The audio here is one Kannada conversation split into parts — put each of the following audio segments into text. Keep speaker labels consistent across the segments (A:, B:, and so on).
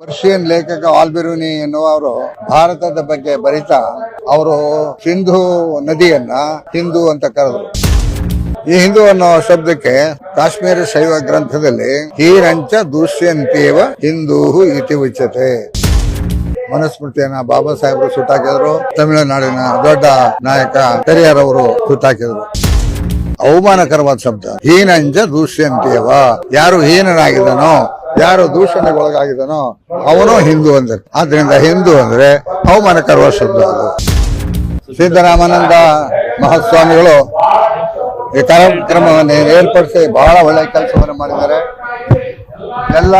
A: ಪರ್ಷಿಯನ್ ಲೇಖಕ ಆಲ್ಬೆರೂನಿ ಎನ್ನುವರು ಭಾರತದ ಬಗ್ಗೆ ಬರಿತಾ ಅವರು ಸಿಂಧು ನದಿಯನ್ನ ಹಿಂದೂ ಅಂತ ಕರೆದರು. ಈ ಹಿಂದೂ ಅನ್ನೋ ಶಬ್ದಕ್ಕೆ ಕಾಶ್ಮೀರ ಶೈವ ಗ್ರಂಥದಲ್ಲಿ ಹೀರಂಚ ದೂಷ್ಯಂತೇವ ಹಿಂದೂ ಇತಿ ಉಚ್ಯತೆ. ಮನುಸ್ಮೃತಿಯನ್ನ ಬಾಬಾ ಸಾಹೇಬರು ಸುಟ್ಟಾಕಿದ್ರು, ತಮಿಳುನಾಡಿನ ದೊಡ್ಡ ನಾಯಕ ಪೆರಿಯಾರ್ ಅವರು ಸುಟ್ಟಾಕಿದ್ರು. ಅವಮಾನಕರವಾದ ಶಬ್ದ, ಹೀನಂಜ ದೂಷ್ಯಂತೇವ. ಯಾರು ಹೀನನಾಗಿದ್ದಾನೋ ಯಾರು ದೂಷಣೆಗೊಳಗಾಗಿದನೋ ಅವನು ಹಿಂದೂ ಅಂದ್ರೆ. ಆದ್ರಿಂದ ಹಿಂದೂ ಅಂದ್ರೆ ಅವಮಾನಕರುವ ಶಬ್ದ ಅದು. ಸಿದ್ದರಾಮಾನಂದ ಮಹಾಸ್ವಾಮಿಗಳು ಈ ಕಾರ್ಯಕ್ರಮವನ್ನು ಏರ್ಪಡಿಸಿ ಬಹಳ ಒಳ್ಳೆಯ ಕೆಲಸವನ್ನು ಮಾಡಿದ್ದಾರೆ. ಎಲ್ಲ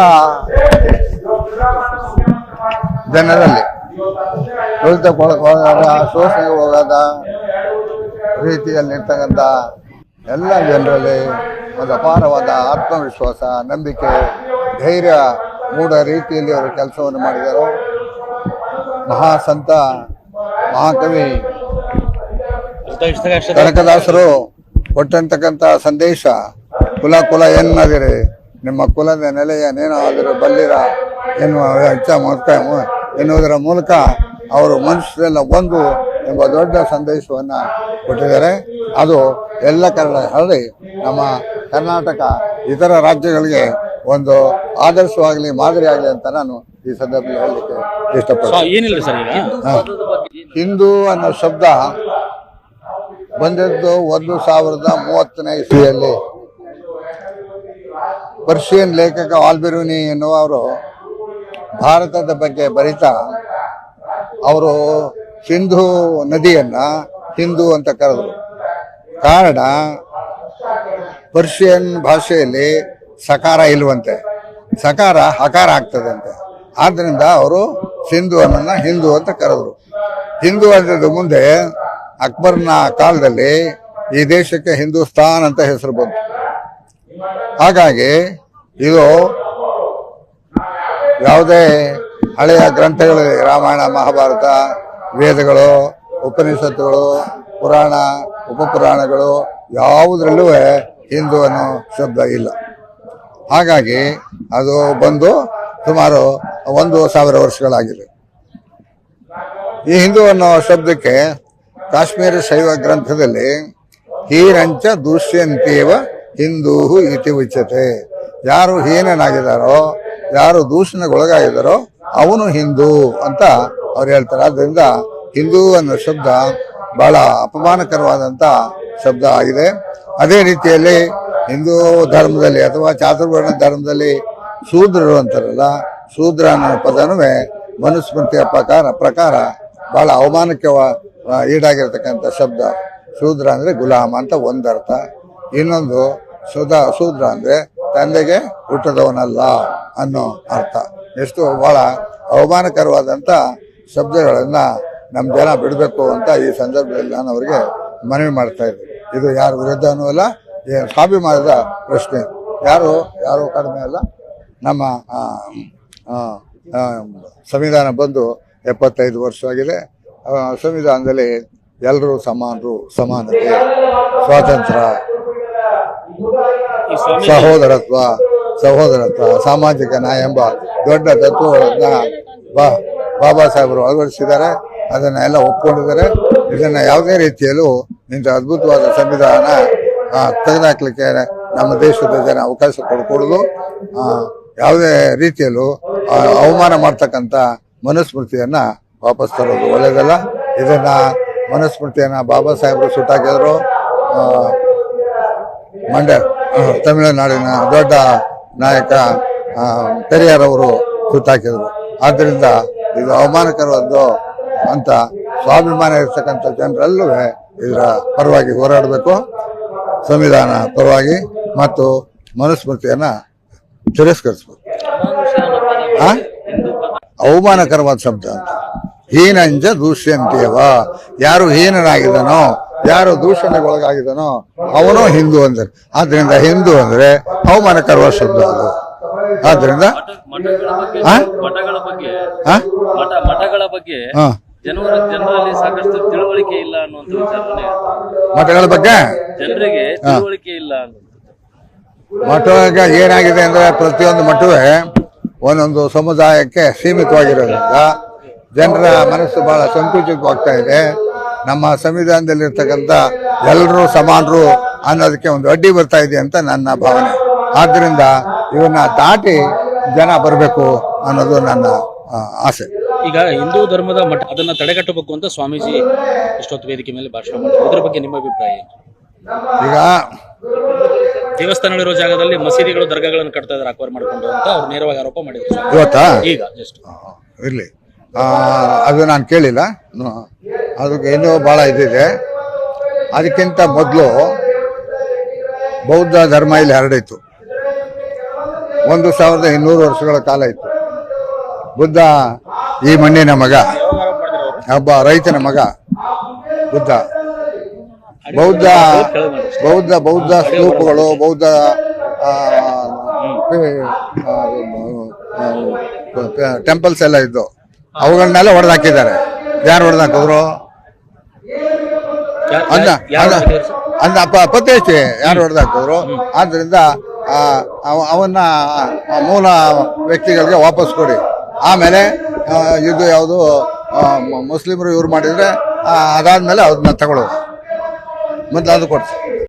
A: ಜನರಲ್ಲಿ ತುಳಿತಕ್ಕೊಳಗಾದ ಶೋಷಣೆಗೆ ಹೋಗಾದ ರೀತಿಯಲ್ಲಿರ್ತಕ್ಕಂಥ ಎಲ್ಲ ಜನರಲ್ಲಿ ಒಂದು ಅಪಾರವಾದ ಆತ್ಮವಿಶ್ವಾಸ, ನಂಬಿಕೆ ಧೈರ್ಯ ಮೂಡ ರೀತಿಯಲ್ಲಿ ಅವರು ಕೆಲಸವನ್ನು ಮಾಡಿದರು. ಮಹಾಸಂತ ಮಹಾಕವಿ ಕನಕದಾಸರು ಕೊಟ್ಟಂತಕ್ಕಂಥ ಸಂದೇಶ, ಕುಲ ಕುಲ ಏನಾದಿರಿ ನಿಮ್ಮ ಕುಲದ ನೆಲೆಯ ನೇನಾದರೂ ಬಲ್ಲಿರ ಎನ್ನುವ ಎನ್ನುವುದರ ಮೂಲಕ ಅವರು ಮನುಷ್ಯರೆಲ್ಲ ಒಂದು ಎಂಬ ದೊಡ್ಡ ಸಂದೇಶವನ್ನು ಕೊಟ್ಟಿದ್ದಾರೆ. ಅದು ಎಲ್ಲ ಕನ್ನಡ ಹರಡಿ ನಮ್ಮ ಕರ್ನಾಟಕ ಇತರ ರಾಜ್ಯಗಳಿಗೆ ಒಂದು ಆದರ್ಶವಾಗಲಿ ಮಾದರಿಯಾಗಲಿ ಅಂತ ನಾನು ಈ ಸಂದರ್ಭದಲ್ಲಿ ಹೇಳಲಿಕ್ಕೆ ಇಷ್ಟಪಡ್ತೀನಿ.
B: ಏನಿಲ್ಲ ಸರ್ ಈಗ?
A: ಹಿಂದೂ ಅನ್ನೋ ಶಬ್ದ ಬಂದದ್ದು ಒಂದು ಸಾವಿರದ ಮೂವತ್ತನೇ ಇಸ್ವಿಯಲ್ಲಿ. ಪರ್ಷಿಯನ್ ಲೇಖಕ ಆಲ್ಬೆರೂನಿ ಎನ್ನುವರು ಭಾರತದ ಬಗ್ಗೆ ಬರಿತಾ ಅವರು ಸಿಂಧು ನದಿಯನ್ನ ಹಿಂದೂ ಅಂತ ಕರೆದ್ರು. ಕಾರಣ ಪರ್ಷಿಯನ್ ಭಾಷೆಯಲ್ಲಿ ಸಕಾರ ಇಲ್ವಂತೆ. ಸಕಾರ ಹಕಾರ ಆಗ್ತದಂತೆ ಆದ್ದರಿಂದ ಅವರು ಸಿಂಧು ಅನ್ನೋನ್ನ ಹಿಂದೂ ಅಂತ ಕರೆದ್ರು. ಹಿಂದೂ ಅಂದದ್ದು ಮುಂದೆ ಅಕ್ಬರ್ನ ಕಾಲದಲ್ಲಿ ಈ ದೇಶಕ್ಕೆ ಹಿಂದೂಸ್ತಾನ್ ಅಂತ ಹೆಸರು ಬಂತು. ಹಾಗಾಗಿ ಇದು ಯಾವುದೇ ಹಳೆಯ ಗ್ರಂಥಗಳಲ್ಲಿ ರಾಮಾಯಣ, ಮಹಾಭಾರತ, ವೇದಗಳು, ಉಪನಿಷತ್ತುಗಳು, ಪುರಾಣ, ಉಪಪುರಾಣಗಳು ಯಾವುದರಲ್ಲೂ ಹಿಂದೂ ಅನ್ನೋ ಶಬ್ದ ಇಲ್ಲ. ಹಾಗಾಗಿ ಅದು ಬಂದು ಸುಮಾರು ಒಂದು ಸಾವಿರ ವರ್ಷಗಳಾಗಿದೆ. ಈ ಹಿಂದೂ ಅನ್ನೋ ಶಬ್ದಕ್ಕೆ ಕಾಶ್ಮೀರ ಶೈವ ಗ್ರಂಥದಲ್ಲಿ ಹೀರಂಚ ದೂಷ್ಯಂತೇವ ಹಿಂದೂ ಇತಿ ಉಚ್ಯತೆ. ಯಾರು ಹೀನನಾಗಿದ್ದಾರೋ, ಯಾರು ದೂಷಣೆಗೊಳಗಾಗಿದ್ದಾರೋ ಅವನು ಹಿಂದೂ ಅಂತ ಅವ್ರು ಹೇಳ್ತಾರೆ. ಆದ್ದರಿಂದ ಹಿಂದೂ ಅನ್ನೋ ಶಬ್ದ ಬಹಳ ಅಪಮಾನಕರವಾದಂತ ಶಬ್ದ ಆಗಿದೆ. ಅದೇ ರೀತಿಯಲ್ಲಿ ಹಿಂದೂ ಧರ್ಮದಲ್ಲಿ ಅಥವಾ ಚಾತುರ್ವರ್ಣ ಧರ್ಮದಲ್ಲಿ ಶೂದ್ರರು ಅಂತಾರಲ್ಲ, ಶೂದ್ರ ಅನ್ನೋ ಪದನೂ ಮನುಸ್ಮೃತಿಯ ಪ್ರಕಾರ ಪ್ರಕಾರ ಬಹಳ ಅವಮಾನಕ್ಕೆ ಈಡಾಗಿರ್ತಕ್ಕಂಥ ಶಬ್ದ. ಶೂದ್ರ ಅಂದರೆ ಗುಲಾಮ ಅಂತ ಒಂದರ್ಥ. ಇನ್ನೊಂದು ಶುದ ಶೂದ್ರ ಅಂದರೆ ತಂದೆಗೆ ಹುಟ್ಟದವನಲ್ಲ ಅನ್ನೋ ಅರ್ಥ. ಎಷ್ಟು ಬಹಳ ಅವಮಾನಕರವಾದಂಥ ಶಬ್ದಗಳನ್ನು ನಮ್ಮ ಜನ ಬಿಡಬೇಕು ಅಂತ ಈ ಸಂದರ್ಭದಲ್ಲಿ ನಾನು ಅವರಿಗೆ ಮನವಿ ಮಾಡ್ತಾ ಇದ್ದೀನಿ ಇದು ಯಾರ ವಿರುದ್ಧನೂ ಅಲ್ಲ ಸ್ವಾಭಿಮಾನದ ಪ್ರಶ್ನೆ. ಯಾರು? ಯಾರು ಕಡಿಮೆ ಅಲ್ಲ? ನಮ್ಮ ಸಂವಿಧಾನ ಬಂದು ಎಪ್ಪತ್ತೈದು ವರ್ಷ ಆಗಿದೆ. ಸಂವಿಧಾನದಲ್ಲಿ ಎಲ್ಲರೂ ಸಮಾನರು ಸಮಾನತೆ ಸ್ವಾತಂತ್ರ್ಯ ಸಹೋದರತ್ವ ಸಹೋದರತ್ವ ಸಾಮಾಜಿಕ ನ್ಯಾಯ ಎಂಬ ದೊಡ್ಡ ತತ್ವಗಳನ್ನ ಬಾ ಬಾಬಾ ಸಾಹೇಬರು ಅಳವಡಿಸಿದ್ದಾರೆ. ಅದನ್ನ ಎಲ್ಲ ಒಪ್ಕೊಂಡಿದ್ದಾರೆ. ಇದನ್ನ ಯಾವುದೇ ರೀತಿಯಲ್ಲೂ ಇಂಥ ಅದ್ಭುತವಾದ ಸಂವಿಧಾನ ತೆಗೆದುಹಾಕ್ಲಿಕ್ಕೆ ನಮ್ಮ ದೇಶದ ಜನ ಅವಕಾಶ ಕೊಡಕೊಡಲು ಯಾವುದೇ ರೀತಿಯಲ್ಲೂ ಅವಮಾನ ಮಾಡ್ತಕ್ಕಂಥ ಮನುಸ್ಮೃತಿಯನ್ನ ವಾಪಸ್ ತರೋದು ಒಳ್ಳೆಯದಲ್ಲ ಇದನ್ನ ಮನುಸ್ಮೃತಿಯನ್ನ ಬಾಬಾ ಸಾಹೇಬರು ಸುಟ್ಟಾಕಿದ್ರು ಮಂಡ್ಯ ತಮಿಳುನಾಡಿನ ದೊಡ್ಡ ನಾಯಕ ಆ, ಪೆರಿಯಾರ್ ಅವರು ಸುಟ್ಟಾಕಿದ್ರು. ಆದ್ದರಿಂದ ಇದು ಅವಮಾನಕರವಾದ್ದು ಅಂತ ಸ್ವಾಭಿಮಾನ ಇರ್ತಕ್ಕಂಥ ಜನರೆಲ್ಲೂ ಇದರ ಪರವಾಗಿ ಹೋರಾಡಬೇಕು. ಸಂವಿಧಾನ ಪರವಾಗಿ ಮತ್ತು ಮನುಸ್ಮೃತಿಯನ್ನ ತಿರಸ್ಕರಿಸಬೇಕು? ಅವಮಾನಕರವಾದ ಶಬ್ದ ಅಂತ. ಹೀನಂಜ ದೂಷ್ಯಂತೇವ ಯಾರು ಹೀನನಾಗಿದ್ದಾನೋ ಯಾರು ದೂಷಣೆಗೊಳಗಾಗಿದ್ದಾನೋ ಅವನು ಹಿಂದೂ ಅಂದ್ರೆ. ಆದ್ರಿಂದ ಹಿಂದೂ ಅಂದ್ರೆ ಅವಮಾನಕರವಾದ ಶಬ್ದ ಅದು. ಆದ್ರಿಂದ
B: ಮಠಗಳ ಬಗ್ಗೆ ಜನರ ಜನರಲ್ಲಿ ಸಾಕಷ್ಟು ತಿಳುವಳಿಕೆ ಇಲ್ಲ ಅನ್ನುವಂತ ವಿಚಾರನೆ
A: ಮತಗಳ ಬಗ್ಗೆ?
B: ಜನರಿಗೆ ತಿಳುವಳಿಕೆ ಇಲ್ಲ
A: ಏನಾಗಿದೆ ಅಂದ್ರೆ ಪ್ರತಿಯೊಂದು ಮಠವೇ ಒಂದೊಂದು ಸಮುದಾಯಕ್ಕೆ ಸೀಮಿತವಾಗಿರೋದ್ರಿಂದ ಜನರ ಮನಸ್ಸು ಬಹಳ ಸಂಕುಚಿತವಾಗ್ತಾ ಇದೆ. ನಮ್ಮ ಸಂವಿಧಾನದಲ್ಲಿರ್ತಕ್ಕಂಥ ಎಲ್ಲರೂ ಸಮಾನರು ಅನ್ನೋದಕ್ಕೆ ಒಂದು ಅಡ್ಡಿ ಬರ್ತಾ ಇದೆ ಅಂತ ನನ್ನ ಭಾವನೆ. ಆದ್ದರಿಂದ ಇವನ್ನ ದಾಟಿ ಜನ ಬರಬೇಕು ಅನ್ನೋದು ನನ್ನ ಆಸೆ.
C: ಈಗ ಹಿಂದೂ ಧರ್ಮದ ಮಠ ಅದನ್ನ ತಡೆಗಟ್ಟಬೇಕು ಅಂತ ಸ್ವಾಮೀಜಿ ಇಷ್ಟೊತ್ತು ವೇದಿಕೆ ಮೇಲೆ ಭಾಷಣ ಮಾಡಿದ್ರು ಇದ್ರ ಬಗ್ಗೆ ನಿಮ್ಮ ಅಭಿಪ್ರಾಯ ಏನು?
A: ಈಗ
C: ದೇವಸ್ಥಾನಗಳಿರೋ ಜಾಗದಲ್ಲಿ ಮಸೀದಿಗಳು ದರ್ಗಾಗಳನ್ನು ಕಟ್ತಾ ಇದ್ದಾರೆ ಅಕ್ವೈರ್ ಮಾಡ್ಕೊಂಡು ಅಂತ ಅವ್ರು ನೇರವಾಗಿ ಆರೋಪ ಮಾಡಿದ್ರು. ಸ್ವಾಮಿ.
A: ಇವತ್ತಾ?
C: ಈಗ ಜಸ್ಟ್
A: ಇರಲಿ. ಅದು ನಾನು ಕೇಳಿಲ್ಲ. ನ- ಅದಕ್ಕೆ ಇನ್ನೂ ಭಾಳ ಇದಿದೆ. ಅದಕ್ಕಿಂತ ಮೊದಲು ಬೌದ್ಧ ಧರ್ಮ ಇಲ್ಲಿ ಹರಡಿತ್ತು. ಒಂದು ಸಾವಿರದ ಇನ್ನೂರು ವರ್ಷಗಳ ಕಾಲ ಇತ್ತು. ಬುದ್ಧ ಈ ಮಣ್ಣಿನ ಮಗ ಒಬ್ಬ ರೈತನ ಮಗ ಬುದ್ಧ. ಬೌದ್ಧ ಬೌದ್ಧ ಬೌದ್ಧ ಸ್ತೂಪಗಳು ಬೌದ್ಧ ಟೆಂಪಲ್ಸ್ ಎಲ್ಲ ಇದ್ದು ಅವುಗಳನ್ನೆಲ್ಲ ಹೊಡೆದಾಕಿದ್ದಾರೆ. ಯಾರು ಹೊಡೆದಾಕಿದ್ರು? ಅಂದ ಅಂದ- ಅಪ್ಪ ಪತ್ತೇಶಿ ಯಾರು ಹೊಡೆದಾಕಿದ್ರು? ಆದ್ರಿಂದ ಅವನ್ನ ಮೂಲ ವ್ಯಕ್ತಿಗಳಿಗೆ ವಾಪಸ್ ಕೊಡಿ. ಆಮೇಲೆ ಇದು ಯಾವುದು ಮುಸ್ಲಿಮರು ಇವ್ರು ಮಾಡಿದರೆ ಅದಾದಮೇಲೆ ಅದನ್ನ ತಗೊಳ್ಳೋದು ಮೊದಲು ಅದು ಕೊಡ್ಸಿ.